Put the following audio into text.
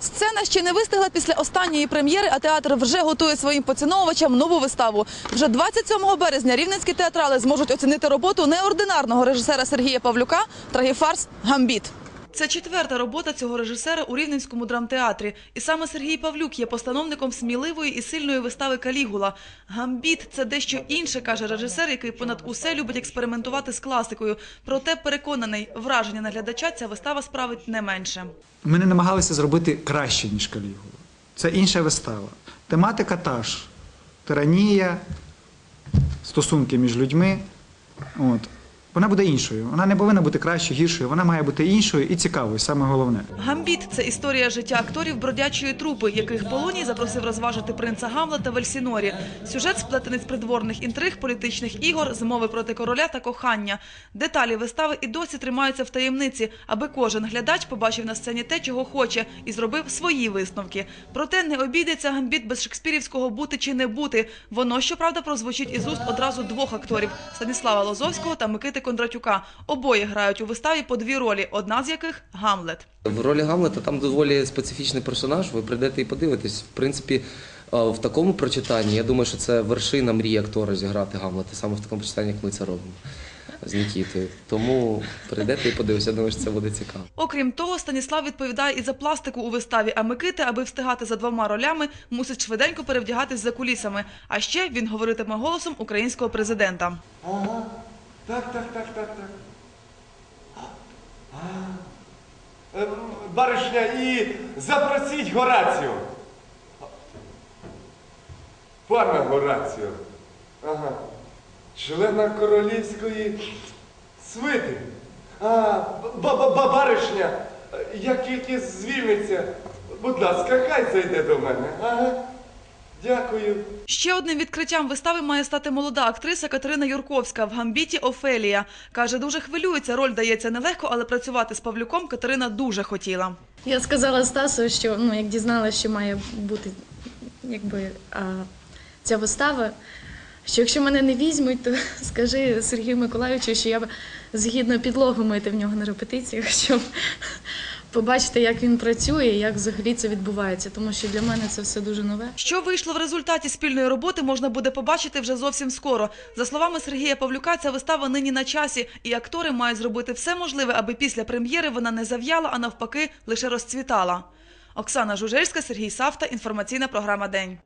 Сцена ще не вистигла після останньої прем'єри, а театр вже готує своїм поціновувачам нову виставу. Вже 27 березня рівненські театрали зможуть оцінити роботу неординарного режисера Сергія Павлюка трагіфарс Гамбіт. Це четверта робота цього режисера у Рівненському драмтеатрі. І саме Сергій Павлюк є постановником сміливої і сильної вистави Калігула. Гамбіт це дещо інше, каже режисер, який понад усе любить експериментувати з класикою. Проте переконаний, враження на глядача ця вистава справить не менше. Ми не намагалися зробити краще, ніж Калігула. Це інша вистава. Тематика та ж. Тиранія, стосунки між людьми. От. Вона буде іншою. Вона не повинна бути кращою, гіршою. Вона має бути іншою і цікавою, саме головне. Гамбіт це історія життя акторів бродячої трупи, яких Полоній запросив розважити принца Гамлета в Ельсінорі. Сюжет сплетений з придворних інтриг, політичних ігор, змови проти короля та кохання. Деталі вистави і досі тримаються в таємниці, аби кожен глядач побачив на сцені те, чого хоче, і зробив свої висновки. Проте не обійдеться гамбіт без шекспірівського бути чи не бути. Воно щоправда прозвучить із уст одразу двох акторів Станіслава Лозовського та Микити Кондратюка. Обоє грають у виставі по дві ролі, одна з яких Гамлет. В ролі Гамлета там доволі специфічний персонаж. Ви прийдете і подивитесь. В принципі, е, в такому прочитанні, я думаю, що це вершина мрії актора зіграти Гамлета, саме в такому прочитанні, як ми це робимо з Нікітою. Тому прийдете і подивитесь, я думаю, що це буде цікаво. Окрім того, Станіслав відповідає і за пластику у виставі, а Микита, аби встигати за двома ролями, мусить швиденько перевдягатись за кулісами. А ще він говоритиме голосом українського президента. Ага. Так, так, так, так, так. А. Е, Баришня, і запросіть Горацію. Пане Гораціо. Ага. Члена королівської свити. А, баришня, як тільки звільниться, будь ласка, хай зайде до мене. Ага. Дякую. Ще одним відкриттям вистави має стати молода актриса Катерина Юрковська в гамбіті Офелія. Каже, дуже хвилюється, роль дається нелегко, але працювати з Павлюком Катерина дуже хотіла. Я сказала Стасу, що ну, як дізналася, що має бути якби, а, ця вистава, що якщо мене не візьмуть, то скажи Сергію Миколаївичу, що я б згідно підлогу мити в нього на репетиціях, щоб побачити, як він працює, як взагалі це відбувається, тому що для мене це все дуже нове. Що вийшло в результаті спільної роботи, можна буде побачити вже зовсім скоро. За словами Сергія Павлюка, ця вистава нині на часі, і актори мають зробити все можливе, аби після прем'єри вона не зав'яла, а навпаки лише розцвітала. Оксана Жужельська, Сергій Савта. Інформаційна програма День.